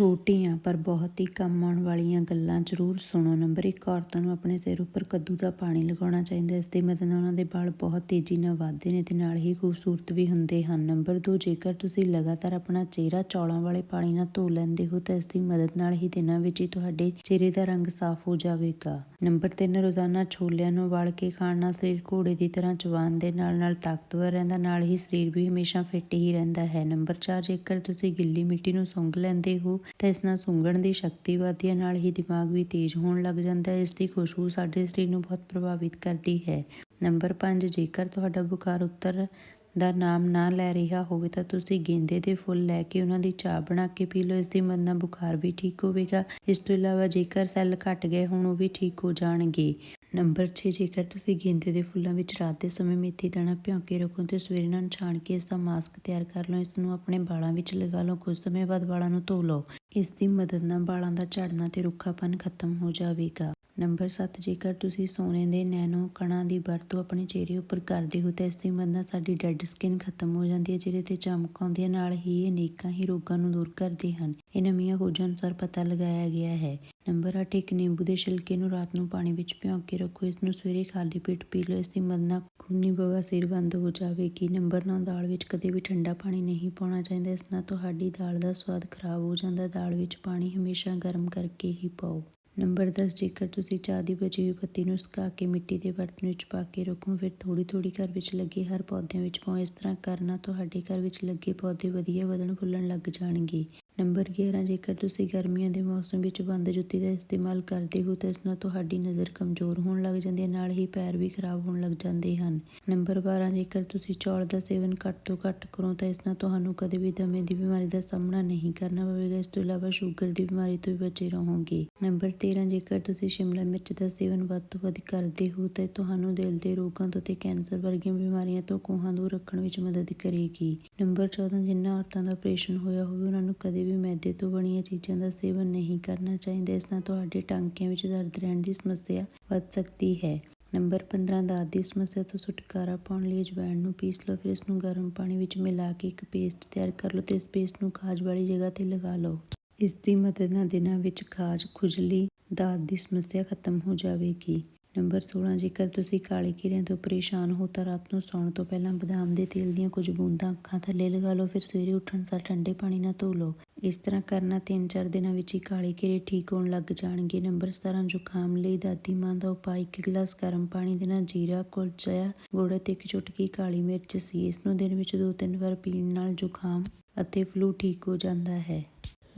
ਛੋਟੀਆਂ ਪਰ ਬਹੁਤ ਹੀ ਕੰਮ ਆਉਣ ਵਾਲੀਆਂ ਗੱਲਾਂ ਜ਼ਰੂਰ ਸੁਣੋ। ਨੰਬਰ 1 ਔਰਤਾਂ ਨੂੰ ਆਪਣੇ ਸਿਰ ਉੱਪਰ ਕੱਦੂ ਦਾ ਪਾਣੀ ਲਗਾਉਣਾ ਚਾਹੀਦਾ ਇਸ ਦੀ ਮਦਦ ਨਾਲ ਉਹਨਾਂ ਦੇ ਵਾਲ ਬਹੁਤ ਤੇਜ਼ੀ ਨਾਲ ਵੱਧਦੇ ਨੇ ਤੇ ਨਾਲ ਹੀ ਖੂਬਸੂਰਤ ਵੀ ਹੁੰਦੇ ਹਨ। ਨੰਬਰ 2 ਜੇਕਰ ਤੁਸੀਂ ਲਗਾਤਾਰ ਆਪਣਾ ਚਿਹਰਾ ਚੌਲਾਂ ਵਾਲੇ ਪਾਣੀ ਨਾਲ ਧੋ ਲੈਂਦੇ ਹੋ ਤਾਂ ਇਸ ਦੀ ਮਦਦ ਨਾਲ ਹੀ ਦਿਨਾਂ ਵਿੱਚ ਹੀ ਤੁਹਾਡੇ ਚਿਹਰੇ ਦਾ ਰੰਗ ਸਾਫ਼ ਹੋ ਜਾਵੇਗਾ। ਨੰਬਰ 3 ਰੋਜ਼ਾਨਾ ਛੋਲਿਆਂ ਨੂੰ ਵਾਲ ਕੇ ਖਾਣ ਨਾਲ ਸਰੀਰ ਘੋੜੇ ਦੀ ਤਰ੍ਹਾਂ ਜਵਾਨ ਦੇ ਨਾਲ ਨਾਲ ਤਾਕਤਵਰ ਰਹਿੰਦਾ, ਨਾਲ ਹੀ ਸਰੀਰ ਵੀ ਹਮੇਸ਼ਾ ਫਿੱਟ ਹੀ ਰਹਿੰਦਾ ਹੈ। ਨੰਬਰ 4 ਜੇਕਰ ਤੁਸੀਂ ਗਿੱਲੀ ਮਿੱਟੀ ਨੂੰ ਸੁੰਘ ਲੈਂਦੇ ਹੋ ਤਾਂ ਇਸ ਨਾਲ ਸੁੰਘਣ ਦੀ ਸ਼ਕਤੀ ਵਧਦੀ ਹੈ, ਨਾਲ ਹੀ ਦਿਮਾਗ ਵੀ ਤੇਜ਼ ਹੋਣ ਲੱਗ ਜਾਂਦਾ ਹੈ। ਇਸ ਦੀ ਖੁਸ਼ਬੂ ਸਾਡੇ ਸਰੀਰ ਨੂੰ ਬਹੁਤ ਪ੍ਰਭਾਵਿਤ ਕਰਦੀ ਹੈ। ਨੰਬਰ 5 ਜੇਕਰ ਤੁਹਾਡਾ ਬੁਖਾਰ ਉੱਤਰ ਦਾ ਨਾਮ ਨਾ ਲੈ ਰਿਹਾ ਹੋਵੇ, ਤਾਂ ਤੁਸੀਂ ਗੇਂਦੇ ਦੇ ਫੁੱਲ ਲੈ ਕੇ ਉਹਨਾਂ ਦੀ ਚਾਹ ਬਣਾ ਕੇ ਪੀ ਲਓ। ਇਸ ਦੀ ਮਦਦ ਨਾਲ ਬੁਖਾਰ ਵੀ ਠੀਕ ਹੋਵੇਗਾ। ਇਸ ਤੋਂ ਇਲਾਵਾ ਜੇਕਰ ਸੈੱਲ ਘਟ ਗਏ ਹੋਣ, ਉਹ ਵੀ ਠੀਕ ਹੋ ਜਾਣਗੇ। ਨੰਬਰ 6 ਜੇਕਰ ਤੁਸੀਂ ਗੇਂਦੇ ਦੇ ਫੁੱਲਾਂ ਵਿੱਚ ਰਾਤ ਦੇ ਸਮੇਂ ਮੇਥੀ, ਦਾਣਾ ਭਿਉਂ ਕੇ ਰੱਖੋ ਤੇ ਸਵੇਰੇ ਨਾਲ ਛਾਣ ਕੇ ਇਸ ਦਾ ਮਾਸਕ ਤਿਆਰ ਕਰ ਲਓ। ਇਸ ਨੂੰ ਆਪਣੇ ਵਾਲਾਂ ਵਿੱਚ ਲਗਾ ਲਓ। ਕੁਝ ਸਮੇਂ ਬਾਅਦ ਵਾਲਾਂ ਨੂੰ ਧੋ ਲਓ। ਇਸ ਦੀ ਮਦਦ ਨਾਲ ਵਾਲਾਂ ਦਾ ਝੜਨਾ ਤੇ ਰੁੱਖਾਪਨ ਖਤਮ ਹੋ ਜਾਵੇਗਾ। ਨੰਬਰ 7 ਜੇਕਰ ਤੁਸੀਂ ਸੋਨੇ ਦੇ ਨੈਨੋ ਕਣਾਂ ਦੀ ਵਰਤੋਂ ਆਪਣੇ ਚਿਹਰੇ ਉੱਪਰ ਕਰਦੇ ਹੋ ਤਾਂ ਇਸ ਦੀ ਮਦਦ ਨਾਲ ਸਾਡੀ ਡੈੱਡ ਸਕਿਨ ਖਤਮ ਹੋ ਜਾਂਦੀ ਹੈ, ਜਿਹਦੇ ਤੇ ਚਮਕ ਆਉਂਦੀ ਹੈ। ਨਾਲ ਹੀ ਇਹ ਅਨੇਕਾਂ ਹੀ ਰੋਗਾਂ ਨੂੰ ਦੂਰ ਕਰਦੇ ਹਨ। ਇਹ ਨਵੀਆਂ ਖੋਜਾਂ ਅਨੁਸਾਰ ਪਤਾ ਲਗਾਇਆ ਗਿਆ ਹੈ। ਨੰਬਰ 8 ਇੱਕ ਨਿੰਬੂ ਦੇ ਛਿਲਕੇ ਨੂੰ ਰਾਤ ਨੂੰ ਪਾਣੀ ਵਿੱਚ ਭਿਉਂ ਕੇ ਰੱਖੋ। ਇਸ ਨੂੰ ਸਵੇਰੇ ਖਾਲੀ ਪੇਟ ਪੀ ਲਓ। ਇਸ ਦੀ ਮਦਦ ਨਾਲ ਖੂਨੀ ਬਵਾਸੀਰ ਬੰਦ ਹੋ ਜਾਵੇਗੀ। ਨੰਬਰ 9 ਦਾਲ ਵਿੱਚ ਕਦੇ ਵੀ ਠੰਡਾ ਪਾਣੀ ਨਹੀਂ ਪਾਉਣਾ ਚਾਹੀਦਾ। ਇਸ ਨਾਲ ਤੁਹਾਡੀ ਦਾਲ ਦਾ ਸਵਾਦ ਖਰਾਬ ਹੋ ਜਾਂਦਾ। ਦਾਲ ਵਿੱਚ ਪਾਣੀ ਹਮੇਸ਼ਾ ਗਰਮ ਕਰਕੇ ਹੀ ਪਾਓ। ਨੰਬਰ 10 ਜੇਕਰ ਤੁਸੀਂ ਚਾਹ ਦੀ ਬਚੀ ਹੋਈ ਪੱਤੀ ਨੂੰ ਸੁਕਾ ਕੇ ਮਿੱਟੀ ਦੇ ਬਰਤਨ ਵਿੱਚ ਪਾ ਕੇ ਰੱਖੋ, ਫਿਰ ਥੋੜੀ ਥੋੜੀ ਘਰ ਵਿੱਚ ਲੱਗੇ ਹਰ ਪੌਦਿਆਂ ਵਿੱਚ ਪਾਓ। ਇਸ ਤਰ੍ਹਾਂ ਕਰਨਾ ਤੁਹਾਡੇ ਘਰ ਵਿੱਚ ਲੱਗੇ ਪੌਦੇ ਵਧੀਆ ਵਧਣ ਫੁੱਲਣ ਲੱਗ ਜਾਣਗੇ। ਨੰਬਰ 11 ਜੇਕਰ ਤੁਸੀਂ ਗਰਮੀਆਂ ਦੇ ਮੌਸਮ ਵਿੱਚ ਬੰਦ ਜੁੱਤੀ ਦਾ ਇਸਤੇਮਾਲ ਕਰਦੇ ਹੋ, ਤਾਂ ਇਸ ਨਾਲ ਤੁਹਾਡੀ ਨਜ਼ਰ ਕਮਜ਼ੋਰ ਹੋਣ ਲੱਗ ਜਾਂਦੀ ਹੈ, ਨਾਲ ਹੀ ਪੈਰ ਵੀ ਖਰਾਬ ਹੋਣ ਲੱਗ ਜਾਂਦੇ ਹਨ। ਨੰਬਰ 12 ਜੇਕਰ ਤੁਸੀਂ ਚੌਲ ਦਾ ਸੇਵਨ ਘੱਟ ਤੋਂ ਘੱਟ ਕਰੋ, ਤਾਂ ਇਸ ਨਾਲ ਤੁਹਾਨੂੰ ਕਦੇ ਵੀ ਦਮੇ ਦੀ ਬਿਮਾਰੀ ਦਾ ਸਾਹਮਣਾ ਨਹੀਂ ਕਰਨਾ ਪਵੇਗਾ, ਇਸ ਤੋਂ ਇਲਾਵਾ ਸ਼ੂਗਰ ਦੀ ਬਿਮਾਰੀ ਤੋਂ ਵੀ ਬਚੇ ਰਹੋਗੇ। ਨੰਬਰ 13 ਜੇਕਰ ਤੁਸੀਂ ਸ਼ਿਮਲਾ ਮਿਰਚ ਦਾ ਸੇਵਨ ਵੱਧ ਤੋਂ ਵੱਧ ਕਰਦੇ ਹੋ, ਤਾਂ ਤੁਹਾਨੂੰ ਦਿਲ ਦੇ ਰੋਗਾਂ ਤੋਂ ਤੇ ਕੈਂਸਰ ਵਰਗੀਆਂ ਬਿਮਾਰੀਆਂ ਤੋਂ ਕੋਹਾਂ ਦੂਰ ਰੱਖਣ ਵਿੱਚ ਮਦਦ ਕਰੇਗੀ। ਨੰਬਰ 14 ਜਿਨ੍ਹਾਂ ਔਰਤਾਂ ਦਾ ਆਪਰੇਸ਼ਨ ਹੋਇਆ ਹੋਵੇ, ਉਹਨਾਂ ਨੂੰ ਕਦੇ ਵੀ ਮੈਦੇ ਤੋਂ ਬਣੀਆਂ ਚੀਜ਼ਾਂ ਦਾ ਸੇਵਨ ਨਹੀਂ ਕਰਨਾ ਚਾਹੀਦਾ, ਇਸ ਨਾਲ ਤੁਹਾਡੇ ਟਾਂਕਿਆਂ ਵਿੱਚ ਦਰਦ ਰਹਿਣ ਦੀ ਸਮੱਸਿਆ ਵੱਧ ਸਕਦੀ ਹੈ। ਨੰਬਰ 15 ਦਾਦ ਦੀ ਸਮੱਸਿਆ ਤੋਂ ਛੁਟਕਾਰਾ ਪਾਉਣ ਲਈ ਅਜਵਾਇਣ ਨੂੰ ਪੀਸ ਲਓ, ਫਿਰ ਇਸ ਨੂੰ ਗਰਮ ਪਾਣੀ ਵਿੱਚ ਮਿਲਾ ਕੇ ਇੱਕ ਪੇਸਟ ਤਿਆਰ ਕਰ ਲਓ ਤੇ ਇਸ ਪੇਸਟ ਨੂੰ ਖਾਜ ਵਾਲੀ ਜਗ੍ਹਾ ਤੇ ਲਗਾ ਲਓ। ਇਸ ਦੀ ਮਦਦ ਨਾਲ ਦਿਨਾਂ ਵਿੱਚ ਖਾਜ, ਖੁਜਲੀ ਦਾਦ ਦੀ ਸਮੱਸਿਆ ਖਤਮ ਹੋ ਜਾਵੇਗੀ। ਨੰਬਰ 16 ਜੇਕਰ ਤੁਸੀਂ ਕਾਲੇ ਕੀੜਿਆਂ ਤੋਂ ਪਰੇਸ਼ਾਨ ਹੋ ਤਾਂ ਰਾਤ ਨੂੰ ਸੌਣ ਤੋਂ ਪਹਿਲਾਂ ਬਦਾਮ ਦੇ ਤੇਲ ਦੀਆਂ ਕੁਝ ਬੂੰਦਾਂ ਅੱਖਾਂ ਥੱਲੇ ਲਗਾ ਲਓ, ਫਿਰ ਸਵੇਰੇ ਉੱਠਣ ਸਾਰ ਠੰਡੇ ਪਾਣੀ ਨਾਲ ਧੋ ਲਓ। ਇਸ ਤਰ੍ਹਾਂ ਕਰਨਾ 3-4 ਦਿਨਾਂ ਵਿੱਚ ਹੀ ਕਾਲੇ ਕੀੜੇ ਠੀਕ ਹੋਣ ਲੱਗ ਜਾਣਗੇ। ਨੰਬਰ 17 ਜ਼ੁਕਾਮ ਲਈ ਦਾਦੀ ਮਾਂ ਦਾ ਉਪਾਅ, ਇੱਕ ਗਲਾਸ ਗਰਮ ਪਾਣੀ ਦੇ ਨਾਲ ਜੀਰਾ, ਕੁਲਚਾ, ਗੁੜ ਅਤੇ ਇੱਕ ਚੁਟਕੀ ਕਾਲੀ ਮਿਰਚ ਸੀ। ਇਸ ਨੂੰ ਦਿਨ ਵਿੱਚ 2-3 ਵਾਰ ਪੀਣ ਨਾਲ ਜ਼ੁਕਾਮ ਅਤੇ ਫਲੂ ਠੀਕ ਹੋ ਜਾਂਦਾ ਹੈ।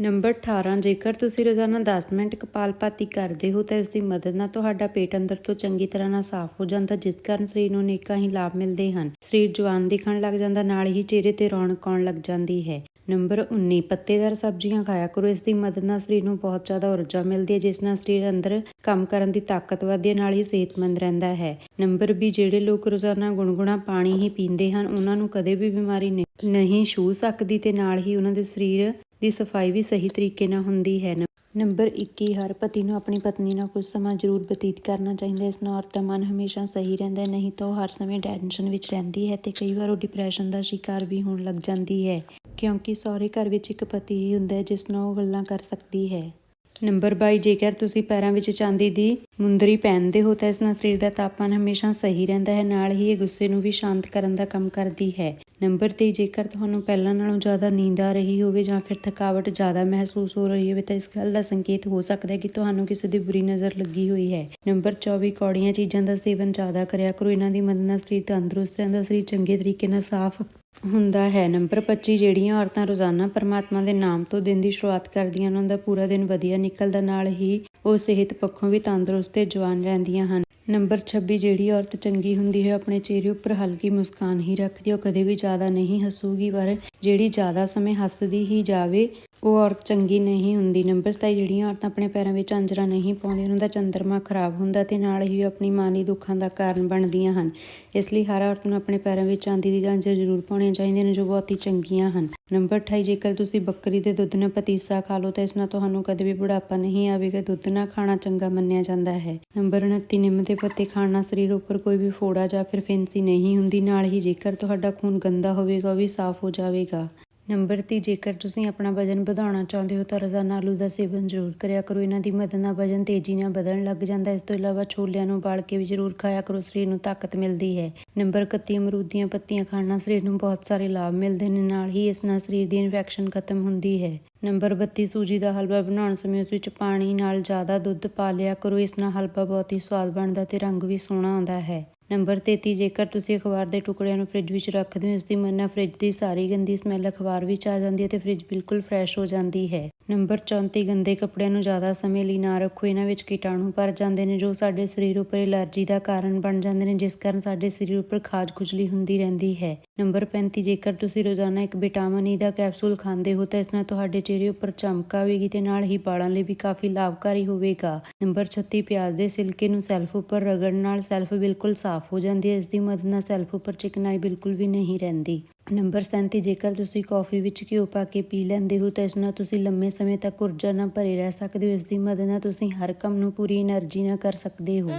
ਨੰਬਰ 18 ਜੇਕਰ ਤੁਸੀਂ ਰੋਜ਼ਾਨਾ 10 ਮਿੰਟ ਕਪਾਲਭਾਤੀ ਕਰਦੇ ਹੋ ਤਾਂ ਇਸ ਦੀ ਮਦਦ ਨਾਲ ਤੁਹਾਡਾ ਪੇਟ ਅੰਦਰ ਤੋਂ ਚੰਗੀ ਤਰ੍ਹਾਂ ਨਾਲ ਸਾਫ਼ ਹੋ ਜਾਂਦਾ, ਜਿਸ ਕਾਰਨ ਸਰੀਰ ਨੂੰ ਅਨੇਕਾਂ ਹੀ ਲਾਭ ਮਿਲਦੇ ਹਨ। ਸਰੀਰ ਜਵਾਨ ਦਿਖਣ ਲੱਗ ਜਾਂਦਾ, ਨਾਲ ਹੀ ਚਿਹਰੇ ਤੇ ਰੌਣਕ ਆਉਣ ਲੱਗ ਜਾਂਦੀ ਹੈ। ਨੰਬਰ 19 ਪੱਤੇਦਾਰ ਸਬਜ਼ੀਆਂ ਖਾਇਆ ਕਰੋ। ਇਸ ਦੀ ਮਦਦ ਨਾਲ ਸਰੀਰ ਨੂੰ ਬਹੁਤ ਜ਼ਿਆਦਾ ਊਰਜਾ ਮਿਲਦੀ ਹੈ, ਜਿਸ ਨਾਲ ਸਰੀਰ ਅੰਦਰ ਕੰਮ ਕਰਨ ਦੀ ਤਾਕਤ ਵਧਦੀ ਹੈ, ਨਾਲ ਹੀ ਸਿਹਤਮੰਦ ਰਹਿੰਦਾ ਹੈ। ਨੰਬਰ 20 ਜਿਹੜੇ ਲੋਕ ਰੋਜ਼ਾਨਾ ਗੁਣਗੁਣਾ ਪਾਣੀ ਹੀ ਪੀਂਦੇ ਹਨ, ਉਹਨਾਂ ਨੂੰ ਕਦੇ ਵੀ ਬਿਮਾਰੀ ਨਹੀਂ- ਨਹੀਂ ਛੂ ਸਕਦੀ ਤੇ ਨਾਲ ਹੀ ਉਹਨਾਂ ਦੇ ਸਰੀਰ ਦੀ ਸਫ਼ਾਈ ਵੀ ਸਹੀ ਤਰੀਕੇ ਨਾਲ ਹੁੰਦੀ ਹੈ ਨੰਬਰ 21 ਹਰ ਪਤੀ ਨੂੰ ਆਪਣੀ ਪਤਨੀ ਨਾਲ ਕੁਝ ਸਮਾਂ ਜ਼ਰੂਰ ਬਤੀਤ ਕਰਨਾ ਚਾਹੀਦਾ ਇਸ ਨਾਲ ਔਰਤ ਦਾ ਮਨ ਹਮੇਸ਼ਾ ਸਹੀ ਰਹਿੰਦਾ ਨਹੀਂ ਤਾਂ ਉਹ ਹਰ ਸਮੇਂ ਟੈਨਸ਼ਨ ਵਿੱਚ ਰਹਿੰਦੀ ਹੈ ਤੇ ਕਈ ਵਾਰ ਉਹ ਡਿਪਰੈਸ਼ਨ ਦਾ ਸ਼ਿਕਾਰ ਵੀ ਹੋਣ ਲੱਗ ਜਾਂਦੀ ਹੈ। ਕਿਉਂਕਿ ਸਹੁਰੇ ਘਰ ਵਿੱਚ ਇੱਕ ਪਤੀ ਹੀ ਹੁੰਦਾ ਹੈ, ਜਿਸ ਨਾਲ ਉਹ ਗੱਲਾਂ ਕਰ ਸਕਦੀ ਹੈ। ਨੰਬਰ 22 ਜੇਕਰ ਤੁਸੀਂ ਪੈਰਾਂ ਵਿੱਚ ਚਾਂਦੀ ਦੀ ਮੁੰਦਰੀ ਪਹਿਨਦੇ ਹੋ ਤਾਂ ਇਸ ਨਾਲ ਸਰੀਰ ਦਾ ਤਾਪਮਾਨ ਹਮੇਸ਼ਾ ਸਹੀ ਰਹਿੰਦਾ ਹੈ, ਨਾਲ ਹੀ ਇਹ ਗੁੱਸੇ ਨੂੰ ਵੀ ਸ਼ਾਂਤ ਕਰਨ ਦਾ ਕੰਮ ਕਰਦੀ ਹੈ। ਨੰਬਰ 23 ਜੇਕਰ ਤੁਹਾਨੂੰ ਪਹਿਲਾਂ ਨਾਲੋਂ ਜ਼ਿਆਦਾ ਨੀਂਦ ਆ ਰਹੀ ਹੋਵੇ ਜਾਂ ਫਿਰ ਥਕਾਵਟ ਜ਼ਿਆਦਾ ਮਹਿਸੂਸ ਹੋ ਰਹੀ ਹੋਵੇ ਤਾਂ ਇਸ ਗੱਲ ਦਾ ਸੰਕੇਤ ਹੋ ਸਕਦਾ ਹੈ ਕਿ ਤੁਹਾਨੂੰ ਕਿਸੇ ਦੀ ਬੁਰੀ ਨਜ਼ਰ ਲੱਗੀ ਹੋਈ ਹੈ। ਨੰਬਰ 24 ਕੌੜੀਆਂ ਚੀਜ਼ਾਂ ਦਾ ਸੇਵਨ ਜ਼ਿਆਦਾ ਕਰਿਆ ਕਰੋ। ਇਹਨਾਂ ਦੀ ਮਦਦ ਨਾਲ ਸਰੀਰ ਤੰਦਰੁਸਤ ਰਹਿੰਦਾ, ਸਰੀਰ ਚੰਗੇ ਤਰੀਕੇ ਨਾਲ ਸਾਫ਼ ਹੁੰਦਾ ਹੈ। ਨੰਬਰ 25 ਜਿਹੜੀਆਂ ਔਰਤਾਂ ਰੋਜ਼ਾਨਾ ਪਰਮਾਤਮਾ ਦੇ ਨਾਮ ਤੋਂ ਦਿਨ ਦੀ ਸ਼ੁਰੂਆਤ ਕਰਦੀਆਂ ਉਹਨਾਂ ਦਾ ਪੂਰਾ ਦਿਨ ਵਧੀਆ ਨਿਕਲਦਾ, ਨਾਲ ਹੀ ਉਹ ਸਿਹਤ ਪੱਖੋਂ ਵੀ ਤੰਦਰੁਸਤ ਤੇ ਜਵਾਨ ਰਹਿੰਦੀਆਂ ਹਨ। ਨੰਬਰ 26 ਜਿਹੜੀ ਔਰਤ ਚੰਗੀ ਹੁੰਦੀ ਹੈ ਆਪਣੇ ਚਿਹਰੇ ਉੱਪਰ ਹਲਕੀ ਮੁਸਕਾਨ ਹੀ ਰੱਖਦੀ ਉਹ ਕਦੇ ਵੀ ਜ਼ਿਆਦਾ ਨਹੀਂ ਹੱਸੂਗੀ, ਪਰ ਜਿਹੜੀ ਜ਼ਿਆਦਾ ਸਮੇਂ ਹੱਸਦੀ ਹੀ ਜਾਵੇ ਉਹ ਔਰਤ ਚੰਗੀ ਨਹੀਂ ਹੁੰਦੀ, ਨੰਬਰ 27 ਜਿਹੜੀਆਂ ਔਰਤਾਂ ਆਪਣੇ ਪੈਰਾਂ ਵਿੱਚ ਝਾਂਜਰਾਂ ਨਹੀਂ ਪਾਉਂਦੀਆਂ, ਉਹਨਾਂ ਦਾ ਚੰਦਰਮਾ ਖਰਾਬ ਹੁੰਦਾ ਤੇ ਨਾਲ ਹੀ ਉਹ ਆਪਣੀ ਮਾਨੀ ਦੁੱਖਾਂ ਦਾ ਕਾਰਨ ਬਣਦੀਆਂ ਹਨ। ਇਸ ਲਈ ਹਰ ਔਰਤ ਨੂੰ ਆਪਣੇ ਪੈਰਾਂ ਵਿੱਚ ਚਾਂਦੀ ਦੀ ਝਾਂਜਰ ਜ਼ਰੂਰ ਪਾਉਣੀਆਂ ਚਾਹੀਦੀਆਂ ਨੇ ਜੋ ਬਹੁਤ ਹੀ ਚੰਗੀਆਂ ਹਨ। ਨੰਬਰ 28 ਜੇਕਰ ਤੁਸੀਂ ਬੱਕਰੀ ਦੇ ਦੁੱਧ ਨਾਲ ਪਤੀਸਾ ਖਾ ਲਓ ਤਾਂ ਇਸ ਨਾਲ ਤੁਹਾਨੂੰ ਕਦੇ ਵੀ ਬੁਢਾਪਾ ਨਹੀਂ ਆਵੇਗਾ, ਦੁੱਧ ਨਾਲ ਖਾਣਾ ਚੰਗਾ ਮੰਨਿਆ ਜਾਂਦਾ ਹੈ। ਨੰਬਰ 29 ਨਿੰਮ ਦੇ ਪੱਤੇ ਖਾਣ ਨਾਲ ਸਰੀਰ ਉੱਪਰ ਕੋਈ ਵੀ ਫੋੜਾ ਜਾਂ ਫਿਰ ਫੈਂਸੀ ਨਹੀਂ ਹੁੰਦੀ, ਨਾਲ ਹੀ ਜੇਕਰ ਤੁਹਾਡਾ ਖੂਨ ਗੰਦਾ ਹੋਵੇਗਾ, ਉਹ ਵੀ ਸਾਫ਼ ਹੋ ਜਾਵੇਗਾ। ਨੰਬਰ 30 ਜੇਕਰ ਤੁਸੀਂ ਆਪਣਾ ਵਜਨ ਵਧਾਉਣਾ ਚਾਹੁੰਦੇ ਹੋ ਤਾਂ ਰੋਜ਼ਾਨਾ ਆਲੂ ਦਾ ਸੇਵਨ ਜ਼ਰੂਰ ਕਰਿਆ ਕਰੋ। ਇਹਨਾਂ ਦੀ ਮਦਦ ਨਾਲ ਵਜਨ ਤੇਜ਼ੀ ਨਾਲ ਵਧਣ ਲੱਗ ਜਾਂਦਾ ਇਸ ਤੋਂ ਇਲਾਵਾ ਛੋਲਿਆਂ ਨੂੰ ਉਬਾਲ ਕੇ ਵੀ ਜ਼ਰੂਰ ਖਾਇਆ ਕਰੋ। ਸਰੀਰ ਨੂੰ ਤਾਕਤ ਮਿਲਦੀ ਹੈ। ਨੰਬਰ 31 ਅਮਰੂਦ ਦੀਆਂ ਪੱਤੀਆਂ ਖਾਣ ਨਾਲ ਸਰੀਰ ਨੂੰ ਬਹੁਤ ਸਾਰੇ ਲਾਭ ਮਿਲਦੇ ਨੇ। ਨਾਲ ਹੀ ਇਸ ਨਾਲ ਸਰੀਰ ਦੀ ਇਨਫੈਕਸ਼ਨ ਖਤਮ ਹੁੰਦੀ ਹੈ। ਨੰਬਰ 32 ਸੂਜੀ ਦਾ ਹਲਵਾ ਬਣਾਉਣ ਸਮੇਂ ਉਸ ਵਿੱਚ ਪਾਣੀ ਨਾਲ ਜ਼ਿਆਦਾ ਦੁੱਧ ਪਾ ਲਿਆ ਕਰੋ। ਇਸ ਨਾਲ ਹਲਵਾ ਬਹੁਤ ਹੀ ਸਵਾਦ ਬਣਦਾ ਤੇ ਰੰਗ ਵੀ ਸੋਹਣਾ ਆਉਂਦਾ ਹੈ। ਨੰਬਰ 33 ਜੇਕਰ ਤੁਸੀਂ ਅਖਬਾਰ ਦੇ ਟੁਕੜਿਆਂ ਨੂੰ ਫ੍ਰਿਜ ਵਿੱਚ ਰੱਖਦੇ ਹੋ ਇਸ ਦੀ ਮਨ ਨਾਲ ਫ੍ਰਿਜ ਦੀ ਸਾਰੀ ਗੰਦੀ ਸਮੈਲ ਅਖਬਾਰ ਵਿੱਚ ਆ ਜਾਂਦੀ ਹੈ ਤੇ ਫ੍ਰਿਜ ਬਿਲਕੁਲ ਫਰੈਸ਼ ਹੋ ਜਾਂਦੀ ਹੈ। ਨੰਬਰ 34 ਗੰਦੇ ਕੱਪੜਿਆਂ ਨੂੰ ਜ਼ਿਆਦਾ ਸਮੇਂ ਲਈ ਨਾ ਰੱਖੋ। ਇਹਨਾਂ ਵਿੱਚ ਕੀਟਾਣੂ ਭਰ ਜਾਂਦੇ ਨੇ ਜੋ ਸਾਡੇ ਸਰੀਰ ਉੱਪਰ ਐਲਰਜੀ ਦਾ ਕਾਰਨ ਬਣ ਜਾਂਦੇ ਨੇ, ਜਿਸ ਕਾਰਨ ਸਾਡੇ ਸਰੀਰ ਉੱਪਰ ਖਾਜ ਖੁਜਲੀ ਹੁੰਦੀ ਰਹਿੰਦੀ ਹੈ। ਨੰਬਰ 35 ਜੇਕਰ ਤੁਸੀਂ ਰੋਜ਼ਾਨਾ ਇੱਕ ਵਿਟਾਮਿਨ ਈ ਦਾ ਕੈਪਸੂਲ ਖਾਂਦੇ ਹੋ, ਤਾਂ ਇਸ ਨਾਲ ਤੁਹਾਡੇ ਚਿਹਰੇ ਉੱਪਰ ਚਮਕ ਆਵੇਗੀ ਤੇ ਨਾਲ ਹੀ ਵਾਲਾਂ ਲਈ ਵੀ ਕਾਫੀ ਲਾਭਕਾਰੀ ਹੋਵੇਗਾ। ਨੰਬਰ 36 ਪਿਆਜ਼ ਦੇ ਸਿਲਕੇ ਨੂੰ ਸੈਲਫ ਉੱਪਰ ਰਗੜਨ ਨਾਲ ਸੈਲਫ ਬਿਲਕੁਲ ਸਾਫ਼ ਸਾਫ਼ ਹੋ ਜਾਂਦੀ ਹੈ ਇਸ ਦੀ ਮਦਦ ਨਾਲ ਸੈਲਫ ਉੱਪਰ ਚਿਕਨਾਈ ਬਿਲਕੁਲ ਵੀ ਨਹੀਂ ਰਹਿੰਦੀ। ਨੰਬਰ 37 ਜੇਕਰ ਤੁਸੀਂ ਕਾਫੀ ਵਿੱਚ ਘਿਓ ਪਾ ਕੇ ਪੀ ਲੈਂਦੇ ਹੋ, ਤਾਂ ਇਸ ਨਾਲ ਤੁਸੀਂ ਲੰਮੇ ਸਮੇਂ ਤੱਕ ਊਰਜਾ ਨਾਲ ਭਰੇ ਰਹਿ ਸਕਦੇ ਹੋ। ਇਸ ਦੀ ਮਦਦ ਨਾਲ ਤੁਸੀਂ ਹਰ ਕੰਮ ਨੂੰ ਪੂਰੀ એનર્ਜੀ ਨਾਲ ਕਰ ਸਕਦੇ ਹੋ।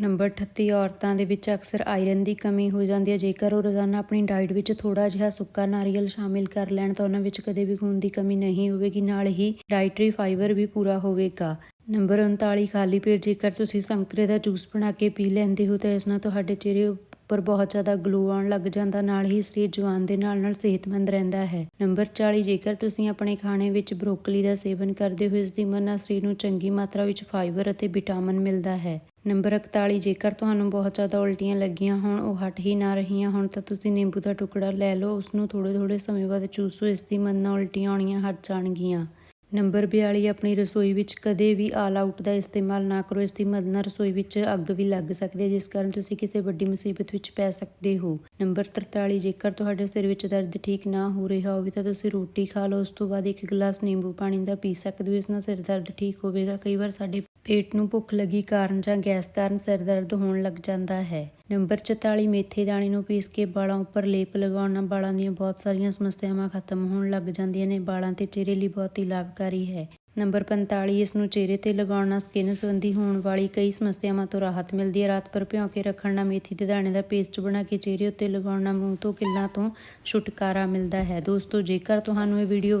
ਨੰਬਰ 38 ਔਰਤਾਂ ਦੇ ਵਿੱਚ ਅਕਸਰ ਆਇਰਨ ਦੀ ਕਮੀ ਹੋ ਜਾਂਦੀ ਹੈ। ਜੇਕਰ ਉਹ ਰੋਜ਼ਾਨਾ ਆਪਣੀ ਡਾਈਟ ਵਿੱਚ ਥੋੜਾ ਜਿਹਾ ਸੁੱਕਾ ਨਾਰੀਅਲ ਸ਼ਾਮਿਲ ਕਰ ਲੈਣ, ਤਾਂ ਉਹਨਾਂ ਵਿੱਚ ਕਦੇ ਵੀ ਖੂਨ ਦੀ ਕਮੀ ਨਹੀਂ ਹੋਵੇਗੀ। ਨਾਲ ਹੀ ਡਾਈਟਰੀ ਫਾਈਬਰ ਵੀ ਪੂਰਾ ਹੋਵੇਗਾ। ਨੰਬਰ 39 ਖਾਲੀ ਪੇਟ, ਜੇਕਰ ਤੁਸੀਂ ਸੰਤਰੇ ਦਾ ਜੂਸ ਬਣਾ ਕੇ ਪੀ ਲੈਂਦੇ ਹੋ ਤਾਂ ਇਸ ਨਾਲ ਤੁਹਾਡੇ ਚਿਹਰੇ ਉੱਪਰ ਬਹੁਤ ਜ਼ਿਆਦਾ ਗਲੋ ਆਉਣ ਲੱਗ ਜਾਂਦਾ, ਨਾਲ ਹੀ ਸਰੀਰ ਜਵਾਨ ਦੇ ਨਾਲ ਨਾਲ ਸਿਹਤਮੰਦ ਰਹਿੰਦਾ ਹੈ। ਨੰਬਰ 40 ਜੇਕਰ ਤੁਸੀਂ ਆਪਣੇ ਖਾਣੇ ਵਿੱਚ ਬਰੋਕਲੀ ਦਾ ਸੇਵਨ ਕਰਦੇ ਹੋ ਇਸ ਦੀ ਮਦਦ ਨਾਲ ਸਰੀਰ ਨੂੰ ਚੰਗੀ ਮਾਤਰਾ ਵਿੱਚ ਫਾਈਬਰ ਅਤੇ ਵਿਟਾਮਿਨ ਮਿਲਦਾ ਹੈ। ਨੰਬਰ 41 ਜੇਕਰ ਤੁਹਾਨੂੰ ਬਹੁਤ ਜ਼ਿਆਦਾ ਉਲਟੀਆਂ ਲੱਗੀਆਂ ਹੋਣ, ਉਹ ਹਟ ਹੀ ਨਾ ਰਹੀਆਂ ਹੋਣ, ਤਾਂ ਤੁਸੀਂ ਨਿੰਬੂ ਦਾ ਟੁਕੜਾ ਲੈ ਲਓ ਉਸ ਨੂੰ ਥੋੜੇ ਥੋੜੇ ਸਮੇਂ ਬਾਅਦ ਚੂਸੋ ਇਸ ਦੀ ਮਦਦ ਨਾਲ ਉਲਟੀਆਂ ਆਉਣੀਆਂ ਹਟ ਜਾਣਗੀਆਂ। ਨੰਬਰ 42 ਆਪਣੀ ਰਸੋਈ ਵਿੱਚ ਕਦੇ ਵੀ ਆਲ ਆਊਟ ਦਾ ਇਸਤੇਮਾਲ ਨਾ ਕਰੋ। ਇਸ ਦੀ ਮਦਦ ਨਾਲ ਰਸੋਈ ਵਿੱਚ ਅੱਗ ਵੀ ਲੱਗ ਸਕਦੀ ਹੈ, ਜਿਸ ਕਾਰਨ ਤੁਸੀਂ ਕਿਸੇ ਵੱਡੀ ਮੁਸੀਬਤ ਵਿੱਚ ਪੈ ਸਕਦੇ ਹੋ। ਨੰਬਰ 43 ਜੇਕਰ ਤੁਹਾਡੇ ਸਿਰ ਵਿੱਚ ਦਰਦ ਠੀਕ ਨਾ ਹੋ ਰਿਹਾ ਹੋਵੇ ਤਾਂ ਤੁਸੀਂ ਰੋਟੀ ਖਾ ਲਓ, ਉਸ ਤੋਂ ਬਾਅਦ ਇੱਕ ਗਲਾਸ ਨਿੰਬੂ ਪਾਣੀ ਦਾ ਪੀ ਸਕਦੇ ਹੋ। ਇਸ ਨਾਲ ਸਿਰ ਦਰਦ ਠੀਕ ਹੋਵੇਗਾ। ਕਈ ਵਾਰ ਸਾਡੇ ਪੇਟ ਨੂੰ ਭੁੱਖ ਲੱਗੀ ਕਾਰਨ ਜਾਂ ਗੈਸ ਕਾਰਨ ਸਿਰ ਦਰਦ ਹੋਣ ਲੱਗ ਜਾਂਦਾ ਹੈ। ਨੰਬਰ 44 ਮੇਥੇ ਦਾਣੇ ਨੂੰ ਪੀਸ ਕੇ ਵਾਲਾਂ ਉੱਪਰ ਲੇਪ ਲਗਾਉਣ। ਨਾਲ ਵਾਲਾਂ ਦੀਆਂ ਬਹੁਤ ਸਾਰੀਆਂ ਸਮੱਸਿਆਵਾਂ ਖਤਮ ਹੋਣ ਲੱਗ ਜਾਂਦੀਆਂ ਨੇ। ਵਾਲਾਂ ਤੇ ਚਿਹਰੇ ਲਈ ਬਹੁਤ ਹੀ ਲਾਭਕਾਰੀ ਹੈ। ਨੰਬਰ 45 ਇਸ ਨੂੰ ਚਿਹਰੇ ਤੇ ਲਗਾਉਣ ਨਾਲ ਸਕਿਨ ਸੰਬੰਧੀ ਹੋਣ ਵਾਲੀ ਕਈ ਸਮੱਸਿਆਵਾਂ ਤੋਂ ਰਾਹਤ ਮਿਲਦੀ ਹੈ। ਰਾਤ ਭਰ ਭਿਓ ਕੇ ਰੱਖਣ ਨਾਲ ਮੇਥੀ ਦੇ ਦਾਣੇ ਦਾ ਪੇਸਟ ਬਣਾ ਕੇ ਚਿਹਰੇ ਉੱਤੇ ਲਗਾਉਣ ਨਾਲ ਮੂੰਹ ਤੋਂ ਕਿੱਲਾਂ ਤੋਂ ਛੁਟਕਾਰਾ ਮਿਲਦਾ ਹੈ। ਦੋਸਤੋ, ਜੇਕਰ ਤੁਹਾਨੂੰ ਇਹ ਵੀਡੀਓ